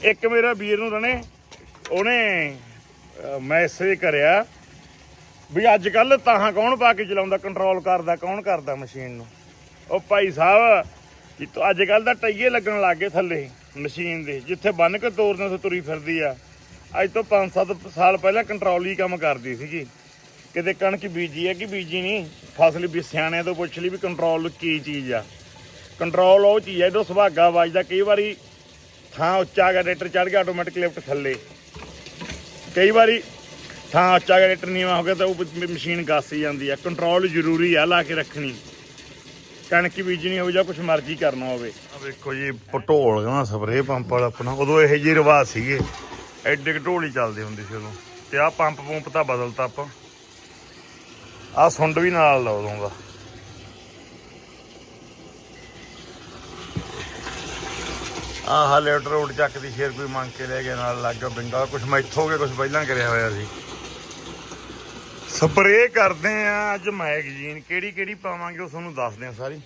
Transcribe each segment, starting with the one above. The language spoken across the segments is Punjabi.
ਇੱਕ ਮੇਰਾ ਵੀਰ ਨੂੰ ਰਣੇ, ਉਹਨੇ ਮੈਸੇਜ ਕਰਿਆ ਵੀ ਅੱਜ ਕੱਲ ਤਾਹਾਂ ਕੌਣ ਪਾ ਕੇ ਚਲਾਉਂਦਾ ਕੰਟਰੋਲ ਕਰਦਾ, ਕੌਣ ਕਰਦਾ ਮਸ਼ੀਨ ਨੂੰ? ਉਹ ਭਾਈ ਸਾਹਿਬ ਕਿ ਤੂੰ ਅੱਜ ਕੱਲ ਦਾ ਟਈਏ ਲੱਗਣ ਲੱਗ ਗਏ ਥੱਲੇ ਮਸ਼ੀਨ ਦੇ, ਜਿੱਥੇ ਬੰਨ ਕੇ ਤੋਰਨੇ ਤੋਂ ਤੁਰੀ ਫਿਰਦੀ ਆ। ਅੱਜ ਤੋਂ 5-7 ਸਾਲ ਪਹਿਲਾਂ ਕੰਟਰੋਲ ਹੀ ਕੰਮ ਕਰਦੀ ਸੀਗੀ। ਕਿਤੇ ਕਣਕ ਬੀਜੀ ਹੈ ਕਿ ਬੀਜੀ ਨਹੀਂ? ਫਸਲ ਵੀ ਸਿਆਣਿਆਂ ਤੋਂ ਪੁੱਛ ਲਈ ਵੀ ਕੰਟਰੋਲ ਕੀ ਚੀਜ਼ ਆ। ਕੰਟਰੋਲ ਉਹ ਚੀਜ਼ ਹੈ ਜਦੋਂ ਸੁਭਾਗਾ ਵੱਜਦਾ ਕਈ ਵਾਰੀ ਥਾਂ ਉੱਚਾ ਗਿਆ ਟਰੈਕਟਰ ਚੜ ਗਿਆ ਆਟੋਮੈਟਿਕ ਲਿਫਟ ਥੱਲੇ। ਕਈ ਵਾਰੀ ਥਾਂ ਉੱਚਾ ਗਿਆ ਟਰੈਕਟਰ ਨੀਵਾਂ ਹੋ ਗਿਆ ਤਾਂ ਉਹ ਮ- ਮਸ਼ੀਨ ਗਾਸੀ ਜਾਂਦੀ ਆ। ਕੰਟਰੋਲ ਜ਼ਰੂਰੀ ਆ, ਲਾ ਕੇ ਰੱਖਣੀ। ਕਣਕ ਬੀਜਣੀ ਹੋਵੇ ਜਾਂ ਕੁਝ ਮਰਜ਼ੀ ਕਰਨਾ ਹੋਵੇ। ਆ ਵੇਖੋ ਜੀ, ਪਟੋਲ ਕਹਿੰਦਾ ਸਪਰੇਅ ਪੰਪ ਵਾਲਾ ਆਪਣਾ। ਉਦੋਂ ਇਹੋ ਜਿਹੇ ਰਿਵਾਜ ਸੀਗੇ। ਐਡੇ ਕੁ ਢੋਲ ਚੱਲਦੇ ਹੁੰਦੇ ਸੀ ਉਦੋਂ। ਤੇ ਆਹ ਪੰਪ ਪੰਪ ਤਾਂ ਬਦਲਤਾ ਆਪਾਂ। ਆਹ ਸੁੰਡ ਵੀ ਨਾਲ ਲਾ ਉਦੋਂ ਦਾ ਆਹ ਲੈਟਰ ਰੋਡ ਚੱਕ ਦੀ ਸ਼ੇਰ ਕੋਈ ਮੰਗ ਕੇ ਲੈ ਗਿਆ ਨਾਲ ਲੱਗ ਗਿਆ ਬਿੰਗਾ। ਕੁਝ ਮੈਥੋਂ ਹੋ ਕੁਝ ਪਹਿਲਾਂ ਕਰਿਆ ਹੋਇਆ ਸੀ। ਸਪਰੇਅ ਕਰਦੇ ਆ ਅੱਜ ਮੈਗਜ਼ੀਨ। ਕਿਹੜੀ ਕਿਹੜੀ ਪਾਵਾਂਗੇ ਉਹ ਤੁਹਾਨੂੰ ਦੱਸਦੇ ਆ ਸਾਰੀ।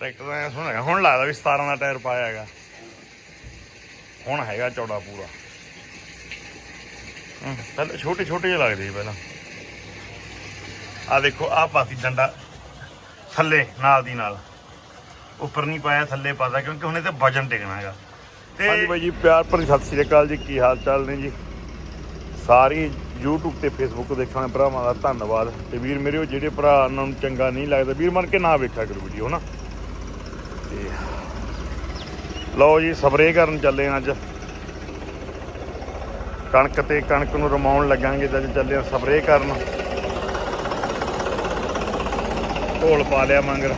ਟਰੈਕਟਰ ਐ ਸੁਣਿਆ ਹੁਣ ਲੱਗਦਾ ਵੀ 17 ਦਾ ਟਾਇਰ ਪਾਇਆ ਹੈਗਾ। ਹੁਣ ਹੈਗਾ ਚੌੜਾ ਪੂਰਾ। ਪਹਿਲਾਂ ਛੋਟੇ ਛੋਟੇ ਜਿਹੇ ਲੱਗਦੇ ਸੀ ਪਹਿਲਾਂ। ਆ ਦੇਖੋ ਆ ਪਾਤੀ ਡੰਡਾ। ਥੱਲੇ, ਨਾਲ ਦੀ ਨਾਲ। ਉੱਪਰ ਨਹੀਂ ਪਾਇਆ, ਥੱਲੇ ਪਾਦਾ ਕਿਉਂਕਿ ਹੁਣੇ ਤੇ ਵਜਨ ਟਿਕਣਾ ਹੈਗਾ। ਤੇ ਹਾਂਜੀ ਬਾਈ ਜੀ, ਪਿਆਰ ਭਰੀ ਸਤਿ ਸ੍ਰੀ ਅਕਾਲ ਜੀ, ਕੀ ਹਾਲ ਚਾਲ ਨੇ ਜੀ? ਸਾਰੀ YouTube ਤੇ Facebook ਦੇਖਣ ਵਾਲੇ ਭਰਾਵਾਂ ਦਾ ਧੰਨਵਾਦ। ਤੇ ਵੀਰ ਮੇਰੇ ਉਹ ਜਿਹੜੇ ਭਰਾ ਉਹਨਾਂ ਨੂੰ ਚੰਗਾ ਨਹੀਂ ਲੱਗਦਾ, ਵੀਰ ਮੰਨ ਕੇ ਨਾ ਵੇਖਿਆ ਕਰੋ ਵੀਡੀਓ ਨਾ ਤੇ ਲਓ ਜੀ, ਸਪਰੇਅ ਕਰਨ ਚੱਲੇ ਹਾਂ ਅੱਜ। ਕਣਕ ਤੇ ਕਣਕ ਨੂੰ ਰਮਾਉਣ ਲੱਗਾਂਗੇ ਤੇ ਅੱਜ ਚੱਲੇ ਹਾਂ ਸਪਰੇਅ ਕਰਨ। ਢੋਲ ਪਾ ਲਿਆ ਮੰਗਰ।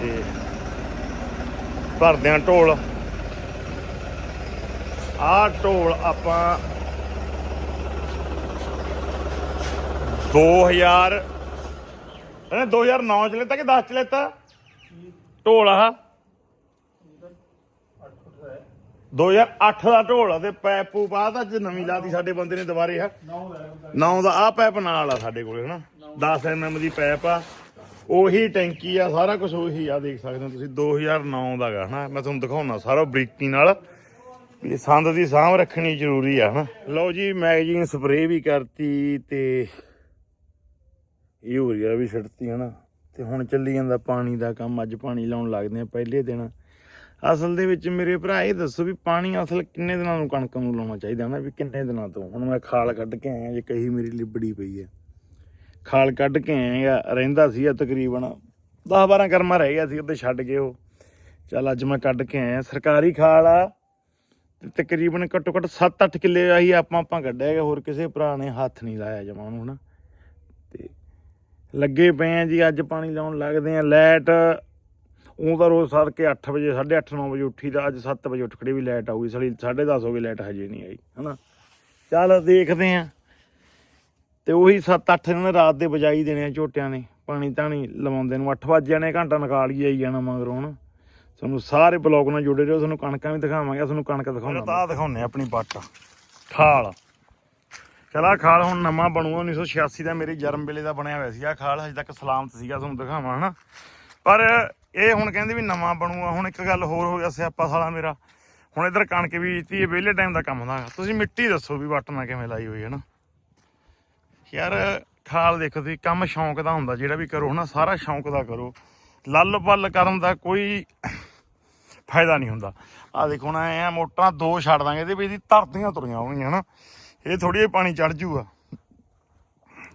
ਤੇ ਭਰਦੇ ਹਾਂ ਢੋਲ। ਆਹ ਢੋਲ ਆਪਾਂ 2000 ਇਹਨੇ 2009 ਚ ਲੈਤਾ ਕਿ 10 ਚ ਲੈਤਾ? ਢੋਲ ਆਹ 2008 ਦਾ ਢੋਲ ਆ ਤੇ ਪੈਪ ਆ ਤਾਂ ਅੱਜ ਨਵੀਂ ਲਾਤੀ ਸਾਡੇ ਬੰਦੇ ਨੇ ਦੁਬਾਰੇ ਆ 9 ਦਾ ਆ ਪੈਪ ਨਾਲ ਆ ਸਾਡੇ ਕੋਲੇ ਹਨਾ। 10 ਐਮਐਮ ਦੀ ਪੈਪ ਆ। ਉਹੀ ਟੈਂਕੀ ਆ, ਸਾਰਾ ਕੁਝ ਉਹੀ ਆ, ਦੇਖ ਸਕਦੇ ਹੋ ਤੁਸੀਂ 2009 ਦਾ ਗਾ ਹਨਾ? ਮੈਂ ਤੁਹਾਨੂੰ ਦਿਖਾਉਣਾ ਸਾਰਾ ਬਰੀਕੀ ਨਾਲ। ਵੀ ਸੰਦ ਦੀ ਸਾਂਭ ਰੱਖਣੀ ਜ਼ਰੂਰੀ ਆ, ਹਨਾ? ਲਓ ਜੀ, ਮੈਗਜ਼ੀਨ ਸਪਰੇਅ ਵੀ ਕਰਤੀ ਤੇ ਯੂਰੀਆ ਵੀ ਛੱਡਤੀ ਹਨਾ? ਤੇ ਹੁਣ ਚੱਲੀ ਜਾਂਦਾ ਪਾਣੀ ਦਾ ਕੰਮ, ਅੱਜ ਪਾਣੀ ਲਾਉਣ ਲੱਗਦੇ ਆ ਪਹਿਲੇ ਦਿਨ। ਅਸਲ ਦੇ ਵਿੱਚ ਮੇਰੇ ਭਰਾ, ਇਹ ਦੱਸੋ ਵੀ ਪਾਣੀ ਅਸਲ ਕਿੰਨੇ ਦਿਨਾਂ ਨੂੰ ਕਣਕ ਨੂੰ ਲਾਉਣਾ ਚਾਹੀਦਾ ਨਾ ਵੀ ਕਿੰਨੇ ਦਿਨਾਂ ਤੋਂ? ਹੁਣ ਮੈਂ ਖਾਲ ਕੱਢ ਕੇ ਆਇਆ, ਜੇ ਕਹੀ ਮੇਰੀ ਲਿਬੜੀ ਪਈ ਹੈ। ਖਾਲ ਕੱਢ ਕੇ ਆਏਗਾ ਰਹਿੰਦਾ ਸੀ ਤਕਰੀਬਨ। 10 12 ਕਰਮਾ ਰਹਿ ਗਿਆ ਸੀ ਉੱਤੇ ਛੱਡ ਕੇ ਉਹ। ਚੱਲ ਅੱਜ ਮੈਂ ਕੱਢ ਕੇ ਆਇਆ, ਸਰਕਾਰੀ ਖਾਲ ਆ। ਤੇ ਤਕਰੀਬਨ ਘੱਟੋ ਘੱਟ 7-8 ਕਿੱਲੇ ਆਹੀ ਆਪਾਂ ਆਪਾਂ ਕੱਢਿਆ ਹੈਗਾ ਹੋਰ ਕਿਸੇ ਭਰਾ ਨੇ ਹੱਥ ਨਹੀਂ ਲਾਇਆ ਜਮਾ ਉਹਨੂੰ ਹਨਾ। ਤੇ ਲੱਗੇ ਪਏ ਆ ਜੀ, ਅੱਜ ਪਾਣੀ ਲਾਉਣ ਲੱਗਦੇ ਆ, ਲਾਈਟ। ਉਹ ਤਾਂ ਰੋਜ਼ ਸੜ ਕੇ 8 ਵਜੇ 8:30 9 ਵਜੇ ਉੱਠੀ ਦਾ, ਅੱਜ 7 ਵਜੇ ਉੱਠ ਖੜੀ ਵੀ ਲਾਈਟ ਆਊਗੀ ਸੜੀ 10:30 ਹੋ ਗਏ ਲਾਈਟ ਹਜੇ ਨਹੀਂ ਆਈ, ਹਨਾ। ਚੱਲ ਦੇਖਦੇ ਆ। ਤੇ ਉਹੀ 7-8 ਇਹਨਾਂ ਨੇ ਰਾਤ ਦੇ ਵਜਾਈ ਦੇਣੇ ਆ ਝੋਟਿਆਂ ਨੇ ਪਾਣੀ ਤਾਣੀ ਲਵਾਉਂਦੇ ਨੂੰ। 8 ਵਜੇ ਜਾਣੇ ਘੰਟਾ ਨਿਕਾਲ ਹੀ ਆਈ ਜਾਣਾ ਮਗਰੋਂ ਹਨਾ। ਤੁਹਾਨੂੰ ਸਾਰੇ ਬਲੌਗ ਨਾਲ ਜੁੜੇ ਰਹੋ ਤੁਹਾਨੂੰ ਕਣਕਾਂ ਵੀ ਦਿਖਾਵਾਂਗੇ ਤੁਹਾਨੂੰ ਕਣਕ ਦਿਖਾਉਣਾ ਤਾਂ ਦਿਖਾਉਣੇ ਆਪਣੀ ਪੱਟ ਖਾਲ। ਚਲਾ ਖਾਲ ਹੁਣ ਨਵਾਂ ਬਣੂਗਾ 1986 ਦਾ ਮੇਰੇ ਜਨਮ ਵੇਲੇ ਦਾ ਬਣਿਆ ਹੋਇਆ ਸੀ। ਆ ਖਾਲ ਹਜੇ ਤੱਕ ਸਲਾਮਤ ਸੀਗਾ ਤੁਹਾਨੂੰ ਦਿਖਾਵਾਂ ਹਨਾ। ਪਰ ਇਹ ਹੁਣ ਕਹਿੰਦੇ ਵੀ ਨਵਾਂ ਬਣੂਗਾ ਹੁਣ ਇੱਕ ਗੱਲ ਹੋਰ ਹੋ ਗਿਆ ਸਿਆਪਾ ਸਾਲਾ ਮੇਰਾ। ਹੁਣ ਇਧਰ ਕਣਕ ਬੀਜਤੀ ਇਹ ਵਿਹਲੇ ਟਾਈਮ ਦਾ ਕੰਮ ਦਾ ਤੁਸੀਂ ਮਿੱਟੀ ਦੱਸੋ ਵੀ ਵੱਟਣਾ ਕਿਵੇਂ ਲਾਈ ਹੋਈ ਹੈ ਨਾ। ਯਾਰ, ਖਾਲ ਦੇਖੋ ਤੁਸੀਂ, ਕੰਮ ਸ਼ੌਂਕ ਦਾ ਹੁੰਦਾ, ਜਿਹੜਾ ਵੀ ਕਰੋ ਨਾ ਸਾਰਾ ਸ਼ੌਂਕ ਦਾ ਕਰੋ। ਲੱਲ ਪੱਲ ਕਰਨ ਦਾ ਕੋਈ ਫਾਇਦਾ ਨਹੀਂ ਹੁੰਦਾ। ਆ ਦੇਖੋ ਨਾ ਐ ਮੋਟਰਾਂ ਦੋ ਛੱਡ ਦਾਂਗੇ, ਇਹਦੇ ਵੀ ਇਹਦੀ ਧਰਤੀਆਂ ਤੁਰੀਆਂ ਹੋਣਗੀਆਂ ਹਨਾ। ਇਹ ਥੋੜੀ ਜਿਹੀ ਪਾਣੀ ਚੜ ਜੂਗਾ।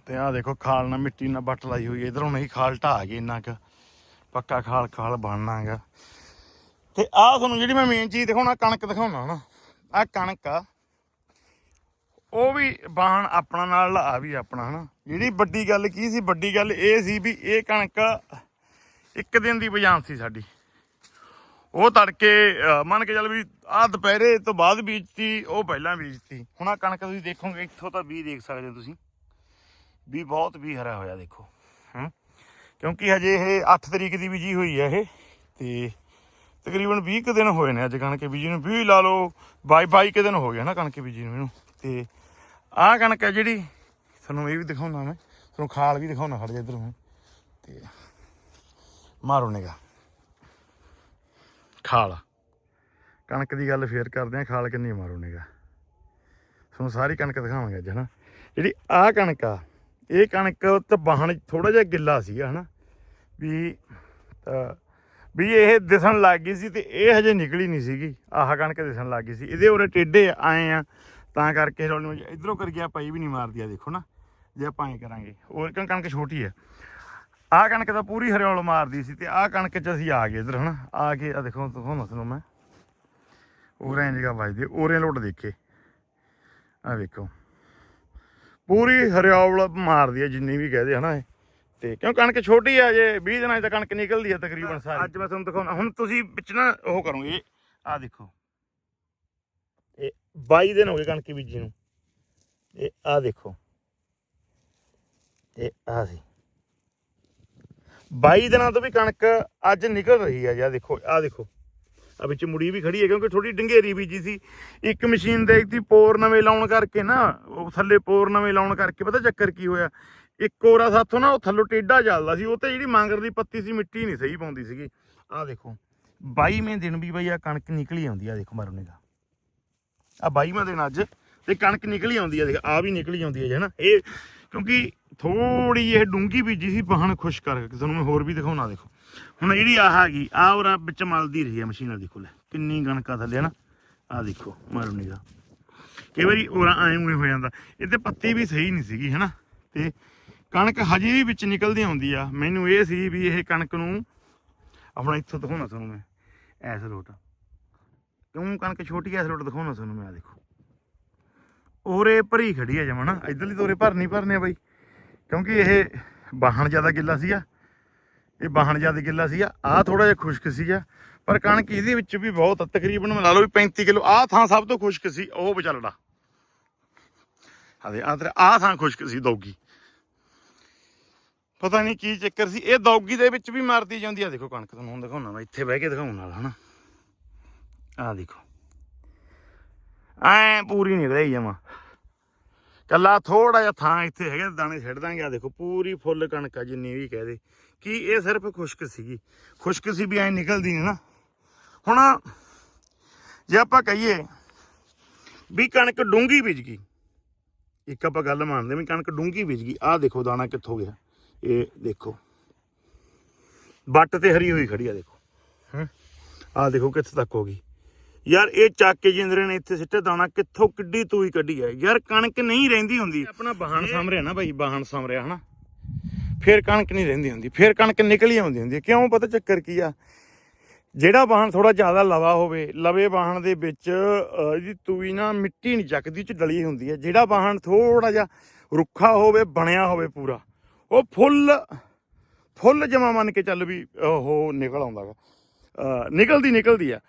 ਤੇ ਆ ਦੇਖੋ, ਖਾਲ ਨਾਲ ਮਿੱਟੀ ਨਾਲ ਬੱਟ ਲਾਈ ਹੋਈ ਹੈ। ਇਧਰੋਂ ਨਹੀਂ, ਖਾਲ ਢਾਹ ਗਈ ਇੰਨਾ ਕੁ। ਪੱਕਾ ਖਾਲ ਖਾਲ ਬਣਨਾਗਾ। ਤੇ ਆਹ ਤੁਹਾਨੂੰ ਜਿਹੜੀ ਮੈਂ ਮੇਨ ਚੀਜ਼ ਦਿਖਾਉਣਾ ਕਣਕ ਦਿਖਾਉਣਾ ਹਨਾ। ਆ ਕਣਕ ਆ। ਉਹ ਵੀ ਬਾਣ ਆਪਣਾ ਨਾਲ ਲਾ ਵੀ ਆਪਣਾ, ਹਨਾ? ਜਿਹੜੀ ਵੱਡੀ ਗੱਲ ਕੀ ਸੀ, ਵੱਡੀ ਗੱਲ ਇਹ ਸੀ ਵੀ ਇਹ ਕਣਕ ਇੱਕ ਦਿਨ ਦੀ ਬਜਾਨ ਸੀ ਸਾਡੀ। ਉਹ ਤੜਕੇ ਮੰਨ ਕੇ ਚੱਲ ਵੀ ਆ ਦੁਪਹਿਰੇ ਤੋਂ ਬਾਅਦ ਬੀਜਤੀ, ਉਹ ਪਹਿਲਾਂ ਬੀਜਤੀ। ਹੁਣ ਆ ਕਣਕ ਤੁਸੀਂ ਦੇਖੋਗੇ, ਇੱਥੋਂ ਤਾਂ ਵੀ ਦੇਖ ਸਕਦੇ ਹੋ ਤੁਸੀਂ। ਵੀ ਬਹੁਤ ਵੀ ਹਰਾ ਹੋਇਆ, ਦੇਖੋ। ਹੂੰ? ਕਿਉਂਕਿ ਹਜੇ ਇਹ 8 ਤਰੀਕ ਦੀ ਬੀਜੀ ਹੋਈ ਹੈ ਇਹ, ਤੇ ਤਕਰੀਬਨ 20 ਕੁ ਦਿਨ ਹੋਏ ਨੇ ਅੱਜ ਕਣਕ ਬੀਜੀ ਨੂੰ। 20 ਲਾ ਲਓ 22 22 ਕੁ ਦਿਨ ਹੋ ਗਏ ਨਾ ਕਣਕ ਬੀਜੀ ਨੂੰ ਇਹਨੂੰ। ਤੇ ਆਹ ਕਣਕ ਹੈ ਜਿਹੜੀ, ਤੁਹਾਨੂੰ ਇਹ ਵੀ ਦਿਖਾਉਣਾ ਮੈਂ, ਤੁਹਾਨੂੰ ਖਾਲ ਵੀ ਦਿਖਾਉਣਾ ਖੜ ਜਾ ਇੱਧਰ ਹੁਣ ਤੇ ਮਾਰੋ ਨਿਗਾ ਖਾਲ। ਕਣਕ ਦੀ ਗੱਲ ਫੇਰ ਕਰਦੇ ਆ ਖਾਲ ਕਿੰਨੀ ਮਾਰੂ ਨਿਗਾ ਤੁਹਾਨੂੰ ਸਾਰੀ ਕਣਕ ਦਿਖਾਵਾਂਗੇ ਅੱਜ, ਹਨਾ। ਜਿਹੜੀ ਆਹ ਕਣਕ ਆ, ਇਹ ਕਣਕ ਤੇ ਬਾਹਣ ਥੋੜਾ ਜਿਹਾ ਗਿੱਲਾ ਸੀਗਾ, ਹਨਾ। ਵੀ, ਤਾਂ ਵੀ ਇਹ ਦਿਸਣ ਲੱਗ ਗਈ ਸੀ ਤੇ ਇਹ ਹਜੇ ਨਿਕਲੀ ਨਹੀਂ ਸੀਗੀ। ਆਹ ਕਣਕ ਦਿਸਣ ਲੱਗ ਗਈ ਸੀ। ਇਹਦੇ ਉਰੇ ਟੇਡੇ ਆਏ ਆ। ਤਾਂ ਕਰਕੇ ਰੋਲ ਨੂੰ ਇਧਰੋਂ ਕਰ ਗਿਆ ਪਈ ਵੀ ਨਹੀਂ ਮਾਰਦੀ ਆ, ਦੇਖੋ ਨਾ, ਜੇ ਆਪਾਂ ਐਂ ਕਰਾਂਗੇ। ਹੋਰ ਕਣ- ਕਣਕ ਛੋਟੀ ਹੈ ਆਹ ਕਣਕ ਤਾਂ ਪੂਰੀ ਹਰਿਓਲ ਮਾਰਦੀ ਸੀ ਤੇ ਆਹ ਕਣਕ 'ਚ ਅਸੀਂ ਆ ਗਏ ਇਧਰ, ਹਨਾ? ਆ ਕੇ ਆ ਦੇਖੋ ਤੁਹਾਨੂੰ ਤੁਹਾਨੂੰ ਮੈਂ। ਉਰੇ ਜਗ੍ਹਾ ਵੱਜਦੀ, ਉਰੇ ਲੋਟ ਦੇਖੇ। ਆ ਵੇਖੋ। ਪੂਰੀ ਹਰਿਆਵਲ ਮਾਰਦੀ ਹੈ ਜਿੰਨੀ ਵੀ ਕਹਦੇ, ਹਨਾ ਇਹ। ਤੇ ਕਿਉਂ ਕਣਕ ਛੋਟੀ ਆ ਜੇ? 20 ਦਿਨਾਂ 'ਚ ਤਾਂ ਕਣਕ ਨਿਕਲਦੀ ਹੈ ਤਕਰੀਬਨ ਸਾਰੀ। ਅੱਜ ਮੈਂ ਤੁਹਾਨੂੰ ਦਿਖਾਉਣਾ, ਹੁਣ ਤੁਸੀਂ ਵਿੱਚ ਨਾ ਉਹ ਕਰੋਗੇ ਆ ਦੇਖੋ। 22 ਦਿਨ ਹੋ ਗਏ ਕਣਕ ਬੀਜੀ ਨੂੰ। ਇਹ ਆ ਦੇਖੋ। ਇਹ ਆ ਸੀ। 22 ਦਿਨਾਂ ਤੋਂ ਵੀ ਕਣਕ ਅੱਜ ਨਿਕਲ ਰਹੀ ਹੈ ਜਾਂ ਦੇਖੋ ਆ ਦੇਖੋ। ਆ ਵਿੱਚ ਮੁੜੀ ਵੀ ਖੜੀ ਹੈ, ਕਿਉਂਕਿ ਥੋੜੀ ਡੰਗੇਰੀ ਬੀਜੀ ਸੀ। ਇੱਕ ਮਸ਼ੀਨ ਦੇ ਪੋਰ ਨਵੇਂ ਲਾਉਣ ਕਰਕੇ ਨਾ, ਉਹ ਥੱਲੇ ਪੋਰ ਨਵੇਂ ਲਾਉਣ ਕਰਕੇ, ਪਤਾ ਚੱਕਰ ਕੀ ਹੋਇਆ? ਇੱਕ ਕੋਰਾ ਸਾਥੋਂ ਨਾ, ਉਹ ਥੱਲੋਂ ਟੇਡਾ ਚੱਲਦਾ ਸੀ। ਉਹ ਤੇ ਜਿਹੜੀ ਮਾਂਗਰ ਦੀ ਪੱਤੀ ਸੀ, ਮਿੱਟੀ ਨਹੀਂ ਸਹੀ ਪਾਉਂਦੀ ਸੀਗੀ। ਆ ਦੇਖੋ। 22ਵੇਂ ਦਿਨ ਵੀ ਬਈ ਆ ਕਣਕ ਨਿਕਲੀ ਆਉਂਦੀ ਆ ਦੇਖੋ ਮਾਰੋ ਦਾ ਆ 22ਵਾਂ ਦਿਨ ਅੱਜ। ਤੇ ਕਣਕ ਨਿਕਲੀ ਆਉਂਦੀ ਆ ਦੇਖ, ਆ ਵੀ ਨਿਕਲੀ ਆਉਂਦੀ ਹੈ ਜੀ ਹਨਾ। ਇਹ ਕਿਉਂਕਿ ਥੋੜੀ ਇਹ ਡੂੰਗੀ ਬੀਜੀ ਸੀ ਬਾਹਣ ਖੁਸ਼ ਕਰਕੇ ਤੁਹਾਨੂੰ ਮੈਂ ਹੋਰ ਵੀ ਦਿਖਾਉਣਾ ਦੇਖੋ। ਹੁਣ ਜਿਹੜੀ ਆਹ ਹੈਗੀ ਆ ਉਹ ਵਿੱਚ ਮਲਦੀ ਰਹੀ ਹੈ ਮਸ਼ੀਨਾਂ ਦੇਖੋ ਲੈ। ਕਿੰਨੀ ਕਣਕਾਂ ਥੱਲੇ ਨਾ ਆ ਦੇਖੋ ਮਾਰੋ ਨਿਗਾ ਕਈ ਵਾਰੀ ਉਹ ਐਂ ਉਵੇਂ ਹੋ ਜਾਂਦਾ। ਇਹ ਤੇ ਪੱਤੀ ਵੀ ਸਹੀ ਨਹੀਂ ਸੀਗੀ ਹਨਾ। ਤੇ ਕਣਕ ਹਜੇ ਵੀ ਵਿੱਚ ਨਿਕਲਦੀ ਆਉਂਦੀ ਆ। ਮੈਨੂੰ ਇਹ ਸੀ ਵੀ ਇਹ ਕਣਕ ਨੂੰ ਆਪਣਾ ਇੱਥੋਂ ਦਿਖਾਉਣਾ ਤੁਹਾਨੂੰ ਮੈਂ। ਐਸ ਰੋਟ ਕਿਉਂ ਕਣਕ ਛੋਟੀ ਐ ਇਸ ਲੋਟ ਦਿਖਾਉਣਾ ਤੁਹਾਨੂੰ ਮੈਂ ਦੇਖੋ। ਉਰੇ ਭਰੀ ਖੜੀ ਹੈ ਜਮਾ ਨਾ ਇਧਰਲੀ ਤੋਰੇ ਭਰਨੀ ਭਰਨੇ ਆ ਬਾਈ। ਕਿਉਂਕਿ ਇਹ ਬਾਹਣ ਜ਼ਿਆਦਾ ਗਿੱਲਾ ਸੀਗਾ ਇਹ ਬਾਹਣ ਜ਼ਿਆਦਾ ਗਿੱਲਾ ਸੀਗਾ ਆਹ ਥੋੜਾ ਜਿਹਾ ਖੁਸ਼ਕ ਸੀਗਾ। ਪਰ ਕਣਕ ਇਹਦੇ ਵਿੱਚ ਵੀ ਬਹੁਤ ਆ, ਤਕਰੀਬਨ ਲਾ ਲਓ ਵੀ 35 ਕਿਲੋ ਆਹ ਥਾਂ ਸਭ ਤੋਂ ਖੁਸ਼ਕ ਸੀ ਉਹ ਵਿਚਾਲੜਾ। ਹਾਦੇ ਆ ਆ ਥਾਂ ਖੁਸ਼ਕ ਸੀ ਦੌਗੀ। ਪਤਾ ਨਹੀਂ ਕੀ ਚੱਕਰ ਸੀ ਇਹ ਦੌਗੀ ਦੇ ਵਿੱਚ ਵੀ ਮਾਰਦੀ ਜਾਂਦੀ ਆ। ਦੇਖੋ ਕਣਕ ਤੁਹਾਨੂੰ ਹੁਣ ਦਿਖਾਉਣਾ ਮੈਂ ਇੱਥੇ ਬਹਿ ਕੇ ਦਿਖਾਉਣ ਵਾਲਾ ਹਨਾ? ਆ ਦੇਖੋ। ਐ ਪੂਰੀ ਨਹੀਂ ਰਹੀ ਜਮਾ। ਕੱਲਾ ਥੋੜਾ ਜਿਹਾ ਥਾਂ ਇੱਥੇ ਹੈਗਾ, ਦਾਣੇ ਛੱਡ ਦਾਂਗੇ। ਆ ਦੇਖੋ, ਪੂਰੀ ਫੁੱਲ ਕਣਕ ਆ ਜਿੰਨੀ ਵੀ ਕਹਦੇ ਕਿ ਇਹ ਸਿਰਫ ਖੁਸ਼ਕ ਸੀਗੀ। ਖੁਸ਼ਕ ਸੀ ਵੀ ਐ ਨਿਕਲਦੀ ਨਹੀਂ ਨਾ। ਹੁਣ ਜੇ ਆਪਾਂ ਕਹੀਏ ਵੀ ਕਣਕ ਡੂੰਗੀ ਬੀਜ ਗਈ। ਇੱਕ ਆਪਾਂ ਗੱਲ ਮੰਨਦੇ ਵੀ ਕਣਕ ਡੂੰਗੀ ਬੀਜ ਗਈ। ਆਹ ਦੇਖੋ, ਦਾਣਾ ਕਿੱਥੋਂ ਗਿਆ। ਇਹ ਦੇਖੋ। ਬੱਟ ਤੇ ਹਰੀ ਹੋਈ ਖੜੀ ਆ, ਦੇਖੋ। ਹੂੰ। ਆਹ ਦੇਖੋ, ਕਿੱਥੇ ਤੱਕ ਹੋ ਗਈ। ਯਾਰ ਇਹ ਚੱਕ ਕੇ ਜਿੰਦਰੇ ਨੇ ਇੱਥੇ ਸਿੱਟੇ ਦਾਣਾ ਕਿੱਥੋਂ ਕਿੱਡੀ ਤੂਈ ਕੱਢੀ ਆ? ਯਾਰ ਕਣਕ ਨਹੀਂ ਰਹਿੰਦੀ ਹੁੰਦੀ। ਆਪਣਾ ਬਾਹਣ ਸਾਹਮਣੇ ਨਾ ਬਾਈ ਬਾਹਣ ਸਾਹਮਣੇ ਹਨਾ? ਫਿਰ ਕਣਕ ਨਹੀਂ ਰਹਿੰਦੀ ਹੁੰਦੀ ਫਿਰ ਕਣਕ ਨਿਕਲੀ ਆਉਂਦੀ ਹੁੰਦੀ ਹੈ। ਕਿਉਂ ਪਤਾ ਚੱਕਰ ਕੀ ਆ? ਜਿਹੜਾ ਬਾਹਣ ਥੋੜਾ ਜ਼ਿਆਦਾ ਲਵਾ ਹੋਵੇ ਲਵੇ ਬਾਹਣ ਦੇ ਵਿੱਚ ਇਹਦੀ ਤੂਈ ਨਾ ਮਿੱਟੀ ਨਹੀਂ ਚੱਕਦੀ ਚ ਡਲੀ ਹੁੰਦੀ ਹੈ ਜਿਹੜਾ ਬਾਹਣ ਥੋੜਾ ਜਿਹਾ ਰੁੱਖਾ ਹੋਵੇ ਬਣਿਆ ਹੋਵੇ ਪੂਰਾ ਉਹ ਫੁੱਲ ਫੁੱਲ ਜਮਾ ਮੰਨ ਕੇ ਚੱਲ ਵੀ ਉਹ ਨਿਕਲ ਆਉਂਦਾਗਾ ਨਿਕਲਦੀ ਨਿਕਲਦੀ ਆ।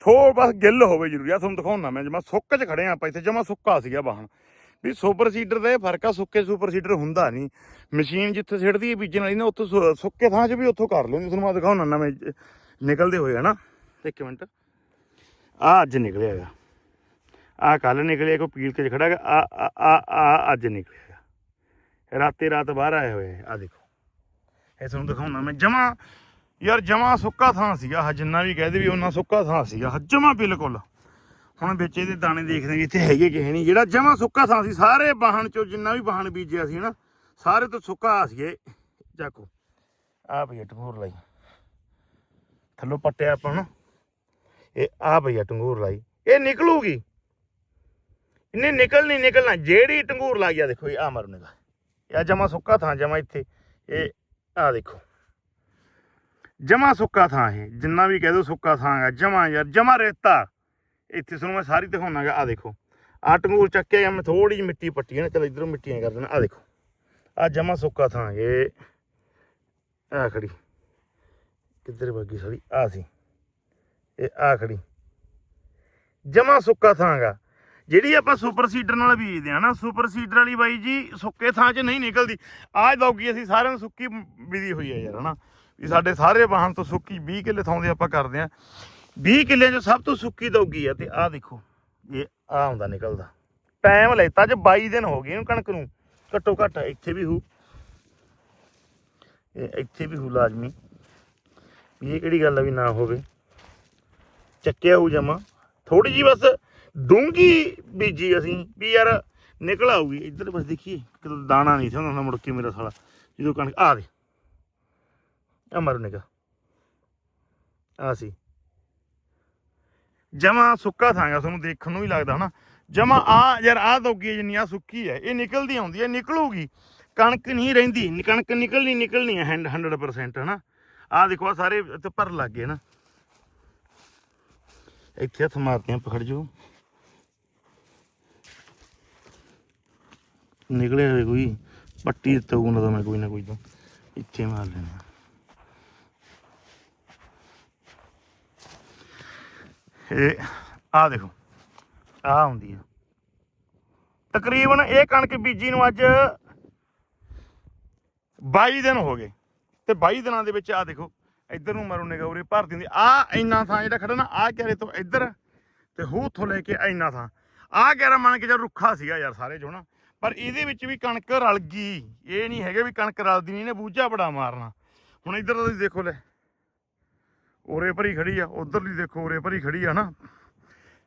ਥੋ ਬਸ ਗਿੱਲ ਹੋਵੇ ਜ਼ਰੂਰੀ ਆ, ਤੁਹਾਨੂੰ ਦਿਖਾਉਣਾ ਮੈਂ, ਜਮਾ ਸੁੱਕ 'ਚ ਖੜੇ ਆ ਆਪਾਂ ਇੱਥੇ, ਜਮਾ ਸੁੱਕਾ ਸੀਗਾ ਬਾਹਣ ਵੀ ਸੁਪਰ ਸੀਡਰ ਦਾ ਇਹ ਫ਼ਰਕ ਆ, ਸੁੱਕੇ ਸੁਪਰ ਸੀਡਰ ਹੁੰਦਾ ਨਹੀਂ। ਮਸ਼ੀਨ ਜਿੱਥੇ ਸਿੱਟਦੀ ਹੈ, ਬੀਜਣ ਵਾਲੀ ਨਾ, ਉੱਥੋਂ ਸੁੱਕੇ ਥਾਂ 'ਚ ਵੀ ਉੱਥੋਂ ਕਰ ਲਓ, ਤੁਹਾਨੂੰ ਮੈਂ ਦਿਖਾਉਣਾ ਨਾ ਨਿਕਲਦੇ ਹੋਏ, ਹਨਾ? ਇੱਕ ਮਿੰਟ। ਆ ਅੱਜ ਨਿਕਲਿਆ ਹੈਗਾ ਆ ਕੱਲ ਨਿਕਲਿਆ, ਕੋਈ ਪੀਲ ਕੇ ਖੜਾ ਆ, ਆ- ਆ ਅੱਜ ਨਿਕਲਿਆ ਹੈਗਾ। ਰਾਤੇ ਰਾਤ ਬਾਹਰ ਆਏ ਹੋਏ ਆ ਦੇਖੋ। ਇਹ ਤੁਹਾਨੂੰ ਦਿਖਾਉਣਾ ਮੈਂ, ਜਮਾ ਯਾਰ ਜਮਾ ਸੁੱਕਾ ਥਾਂ ਸੀਗਾ ਜਿੰਨਾ ਵੀ ਕਹਦੇ ਵੀ ਉਹਨਾਂ ਸੁੱਕਾ ਥਾਂ ਸੀਗਾ। ਜਮਾ ਬਿਲਕੁਲ। ਹੁਣ ਵਿੱਚ ਇਹਦੇ ਦਾਣੇ ਦੇਖਦੇ ਵੀ ਇੱਥੇ ਹੈਗੇ ਕਿ ਨਹੀਂ। ਜਿਹੜਾ ਜਮਾ ਸੁੱਕਾ ਥਾਂ ਸੀ, ਸਾਰੇ ਬਾਹਣ ਚੋਂ ਜਿੰਨਾ ਵੀ ਬਾਹਣ ਬੀਜਿਆ ਸੀ ਨਾ ਸਾਰੇ ਤੋਂ ਸੁੱਕਾ ਸੀ ਇਹ ਜਾਕੋ ਆ ਭਈਆ ਟੰਗੂਰ ਲਾਈ। ਥੱਲੋਂ ਪੱਟਿਆ ਆਪਾਂ ਨੂੰ। ਇਹ ਆ ਭਈਆ ਟੰਗੂਰ ਲਾਈ। ਇਹ ਨਿਕਲੂਗੀ। ਇਹਨੇ ਨਿਕਲ ਨਹੀਂ ਨਿਕਲਣਾ, ਜਿਹੜੀ ਟੰਗੂਰ ਲਾਈ ਆ ਦੇਖੋ, ਇਹ ਆ ਮਾਰੂ ਇਹ ਜਮਾ ਸੁੱਕਾ ਥਾਂ, ਜਮਾ ਇੱਥੇ। ਇਹ ਆ ਦੇਖੋ। ਜਮਾ ਸੁੱਕਾ ਥਾਂ ਇਹ, ਜਿੰਨਾ ਵੀ ਕਹਿ ਦੋ ਸੁੱਕਾ ਥਾਂ ਹੈ ਜਮਾ ਯਾਰ, ਜਮਾ ਰੇਤਾ। ਇੱਥੇ ਤੁਹਾਨੂੰ ਮੈਂ ਸਾਰੀ ਦਿਖਾਉਣਾਗਾ ਆ ਦੇਖੋ। ਆ ਟੰਗੂਰ ਚੱਕਿਆ ਮੈਂ ਥੋੜੀ ਜਿਹੀ ਮਿੱਟੀ ਪੱਟੀ ਨਾ ਚਲ ਇਧਰੋਂ ਮਿੱਟੀਆਂ ਕਰ ਦੇਣਾ ਆ ਦੇਖੋ। ਆ ਜਮਾ ਸੁੱਕਾ ਥਾਂ ਇਹ। ਆ ਖੜੀ। ਕਿੱਧਰ ਭੱਗੀ ਸਾਲੀ? ਆ ਸੀ। ਇਹ ਆ ਖੜੀ। ਜਮਾ ਸੁੱਕਾ ਥਾਂਗਾ ਜਿਹੜੀ ਆਪਾਂ ਸੁਪਰ ਸੀਡਰ ਨਾਲ ਬੀਜਦੇ ਆ ਨਾ, ਸੁਪਰ ਸੀਡਰ ਵਾਲੀ ਬਾਈ ਜੀ ਸੁੱਕੇ ਥਾਂ 'ਚ ਨਹੀਂ ਨਿਕਲਦੀ। ਆਹ ਦੌਗੀ ਅਸੀਂ ਸਾਰਿਆਂ ਨੂੰ ਸੁੱਕੀ ਬੀਜੀ ਹੋਈ ਆ ਯਾਰ, ਹਨਾ? ਵੀ ਸਾਡੇ ਸਾਰੇ ਵਾਹਨ ਤੋਂ ਸੁੱਕੀ 20 ਕਿੱਲੇ ਥਾਂ ਦੇ ਆਪਾਂ ਕਰਦੇ ਆ 20 ਕਿੱਲਿਆਂ 'ਚ ਸਭ ਤੋਂ ਸੁੱਕੀ ਦੌਗੀ ਆ ਤੇ ਆਹ ਦੇਖੋ, ਇਹ ਆ ਹੁੰਦਾ ਨਿਕਲਦਾ। ਟਾਈਮ ਲੈਤਾ ਅੱਜ 22 ਦਿਨ ਹੋ ਗਏ ਇਹਨੂੰ ਕਣਕ ਨੂੰ। ਘੱਟੋ ਘੱਟ ਇੱਥੇ ਵੀ ਹੂ ਇਹ ਇੱਥੇ ਵੀ ਹੂ ਲਾਜ਼ਮੀ। ਵੀ ਇਹ ਕਿਹੜੀ ਗੱਲ ਆ ਵੀ ਨਾ ਹੋਵੇ। ਚੱਕਿਆ ਹੂ ਜਮਾ। ਥੋੜੀ ਜੀ ਬਸ ਡੂੰਗੀ ਬੀਜੀ ਅਸੀਂ ਵੀ ਯਾਰ ਨਿਕਲ ਆਊਗੀ। ਇੱਧਰ ਬਸ ਦੇਖੀਏ, ਕਿਤੇ ਦਾਣਾ ਨਹੀਂ ਸੀ ਉਹਨਾਂ ਮੁੜ ਕੇ ਮੇਰਾ ਸਾਲਾ। ਜਦੋਂ ਕਣਕ ਆ ਦੇ ਆ ਮਾਰੂ ਨਿਕਾ ਆ ਸੀ। ਜਮਾ ਸੁੱਕਾ ਥਾਂਗਾ ਤੁਹਾਨੂੰ ਦੇਖਣ ਨੂੰ ਵੀ ਲੱਗਦਾ, ਹਨਾ? ਜਮਾ ਆ ਯਾਰ, ਆ ਦੋਗੀ ਜਿੰਨੀ ਆ ਸੁੱਕੀ ਹੈ, ਇਹ ਨਿਕਲਦੀ ਆਉਂਦੀ ਹੈ, ਨਿਕਲੂਗੀ। ਕਣਕ ਨਹੀਂ ਰਹਿੰਦੀ ਨੀ- ਕਣਕ ਨਿਕਲਣੀ ਨਿਕਲਣੀ ਹੈ 100% ਹਨਾ? ਆ ਦੇਖੋ, ਆ ਸਾਰੇ ਇੱਥੇ ਭਰ ਲੱਗ ਗਏ ਨਾ। ਇੱਥੇ ਹੱਥ ਮਾਰਦੇ ਆ, ਪਕੜ ਜੋ ਨਿਕਲਿਆ ਹੋਵੇ ਕੋਈ, ਪੱਟੀ ਦਿੱਤਾ ਉਹਨਾਂ ਦਾ ਮੈਂ ਕੋਈ ਨਾ ਕੋਈ ਤਾਂ। ਇੱਥੇ ਮਾਰ ਲੈਣਾ ਇਹ ਆ ਦੇਖੋ, ਆਹ ਹੁੰਦੀ ਆ। ਤਕਰੀਬਨ ਇਹ ਕਣਕ ਬੀਜੀ ਨੂੰ ਅੱਜ 22 ਦਿਨ ਹੋ ਗਏ। ਤੇ 22 ਦਿਨਾਂ ਦੇ ਵਿੱਚ ਆਹ ਦੇਖੋ, ਇੱਧਰ ਨੂੰ ਮਰੂ ਨਿਗਾ ਭਰ ਦਿੰਦੀ। ਆ ਇੰਨਾ ਥਾਂ ਜਿਹੜਾ ਖੜਾ ਨਾ ਆ ਕਿਆਰੇ ਤੋਂ ਇੱਧਰ ਤੇ ਹੂ ਉੱਥੋਂ ਲੈ ਕੇ ਇੰਨਾ ਥਾਂ। ਆ ਕਿਆਰਾ ਮੰਨ ਕੇ ਜੇ ਰੁੱਖਾ ਸੀਗਾ ਯਾਰ ਸਾਰੇ ਜੋ ਨਾ ਪਰ ਇਹਦੇ ਵਿੱਚ ਵੀ ਕਣਕ ਰਲ ਗਈ। ਇਹ ਨਹੀਂ ਹੈਗੇ ਵੀ ਕਣਕ ਰਲਦੀ ਨਹੀਂ, ਇਹਨੇ ਬੂਝਾ ਬੜਾ ਮਾਰਨਾ। ਹੁਣ ਇੱਧਰ ਤੁਸੀਂ ਦੇਖੋ ਲੈ। ਉਰੇ ਭਰੀ ਖੜੀ ਆ ਉਧਰਲੀ ਦੇਖੋ ਉਰੇ ਭਰੀ ਖੜੀ ਆ ਨਾ।